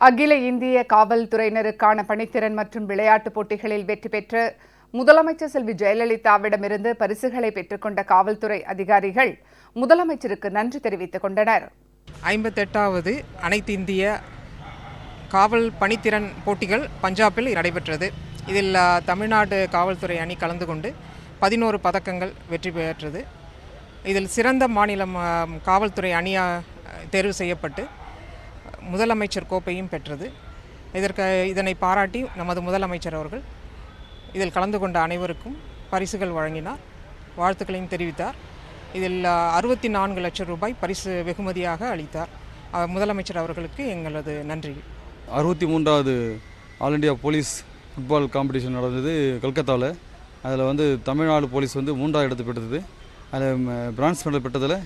அகில இந்திய காவல்துறையினருக்கான பணித்திறன் மற்றும் விளையாட்டுப் போட்டிகளில் வெற்றி பெற்று முதலமைச்சர் செல்வி ஜெயலலிதாவிடமிருந்து பரிசுகளை பெற்றுக்கொண்ட காவல்துறை அதிகாரிகள் முதலமைச்சருக்கு நன்றி தெரிவித்துக் கொண்டனர். ஐம்பத்தெட்டாவது அனைத்து இந்திய காவல் பணித்திறன் போட்டிகள் பஞ்சாபில் நடைபெற்றது. இதில் தமிழ்நாடு காவல்துறை அணி கலந்து கொண்டு பதினோரு பதக்கங்கள் வெற்றி பெற்றது. இதில் சிறந்த மாநிலம் காவல்துறை அணியாக தேர்வு செய்யப்பட்டு முதலமைச்சர் கோப்பையும் பெற்றது. இதற்கு இதனை பாராட்டி நமது முதலமைச்சர் அவர்கள் இதில் கலந்து கொண்ட அனைவருக்கும் பரிசுகள் வழங்கினார் வாழ்த்துக்களையும் தெரிவித்தார். இதில் அறுபத்தி நான்கு லட்சம் ரூபாய் பரிசு வெகுமதியாக அளித்தார். முதலமைச்சர் அவர்களுக்கு எங்களது நன்றி. அறுபத்தி மூன்றாவது all India police football competition நடந்தது கல்கத்தாவில். அதில் வந்து தமிழ்நாடு போலீஸ் வந்து மூன்றாவது இடத்து பெற்றது. அதில் பிரான்ஸ் மெடல் பெற்றதில்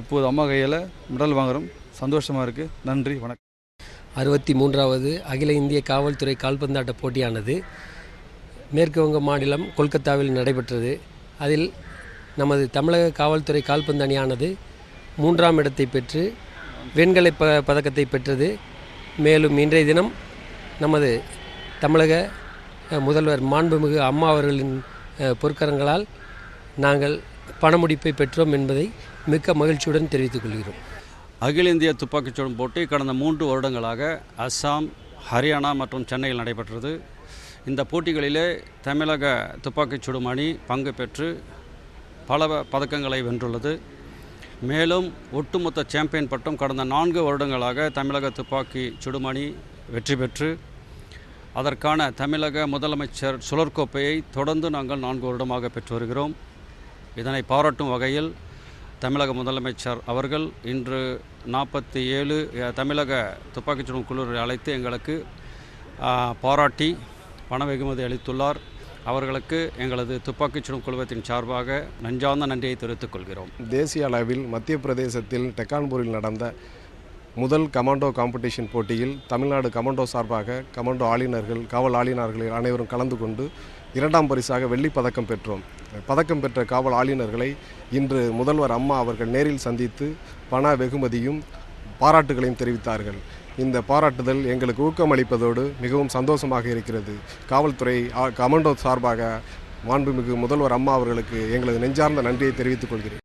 இப்போது அம்மா கையில் மெடல் வாங்குகிறோம். சந்தோஷமாக இருக்குது நன்றி வணக்கம். அறுபத்தி மூன்றாவது அகில இந்திய காவல்துறை கால்பந்தாட்ட போட்டியானது மேற்கு வங்க மாநிலம் கொல்கத்தாவில் நடைபெற்றது. அதில் நமது தமிழக காவல்துறை கால்பந்து அணியானது மூன்றாம் இடத்தை பெற்று வெண்கலை ப பதக்கத்தை பெற்றது. மேலும் இன்றைய தினம் நமது தமிழக முதல்வர் மாண்புமிகு அம்மா அவர்களின் பொற்கரங்களால் நாங்கள் பணமுடிப்பை பெற்றோம் என்பதை மிக்க மகிழ்ச்சியுடன் தெரிவித்துக் கொள்கிறோம். அகில இந்திய துப்பாக்கிச்சூடும் போட்டி கடந்த மூன்று வருடங்களாக அஸ்ஸாம் ஹரியானா மற்றும் சென்னையில் நடைபெற்றது. இந்த போட்டிகளிலே தமிழக துப்பாக்கிச்சூடும் அணி பங்கு பெற்று பல பதக்கங்களை வென்றுள்ளது. மேலும் ஒட்டுமொத்த சாம்பியன் பட்டம் கடந்த நான்கு வருடங்களாக தமிழக துப்பாக்கி சுடுமணி வெற்றி பெற்று அதற்கான தமிழக முதலமைச்சர் சுழற்கோப்பையை தொடர்ந்து நாங்கள் நான்கு வருடமாக பெற்று வருகிறோம். இதனை பாராட்டும் வகையில் தமிழக முதலமைச்சர் அவர்கள் இன்று நாற்பத்தி ஏழு தமிழக துப்பாக்கிச்சுடும் குழுவை அழைத்து எங்களுக்கு பாராட்டி பண வெகுமதி அளித்துள்ளார். அவர்களுக்கு எங்களது துப்பாக்கிச் சுடும் குழுவத்தின் சார்பாக நஞ்சார்ந்த நன்றியை தெரிவித்துக் கொள்கிறோம். தேசிய அளவில் மத்திய பிரதேசத்தில் டெக்கான்பூரில் நடந்த முதல் கமாண்டோ காம்படிஷன் போட்டியில் தமிழ்நாடு கமாண்டோ சார்பாக கமாண்டோ ஆளுநர்கள் காவல் ஆளுநர்கள் அனைவரும் கலந்து கொண்டு இரண்டாம் பரிசாக வெள்ளி பதக்கம் பெற்றோம். பதக்கம் பெற்ற காவல் ஆளுநர்களை இன்று முதல்வர் அம்மா அவர்கள் நேரில் சந்தித்து பண வெகுமதியும் பாராட்டுகளையும் தெரிவித்தார்கள். இந்த பாராட்டுதல் எங்களுக்கு ஊக்கமளிப்பதோடு மிகவும் சந்தோஷமாக இருக்கிறது. காவல்துறை கமாண்டோ சார்பாக மாண்புமிகு முதல்வர் அம்மா அவர்களுக்கு எங்களது நெஞ்சார்ந்த நன்றியை தெரிவித்துக் கொள்கிறேன்.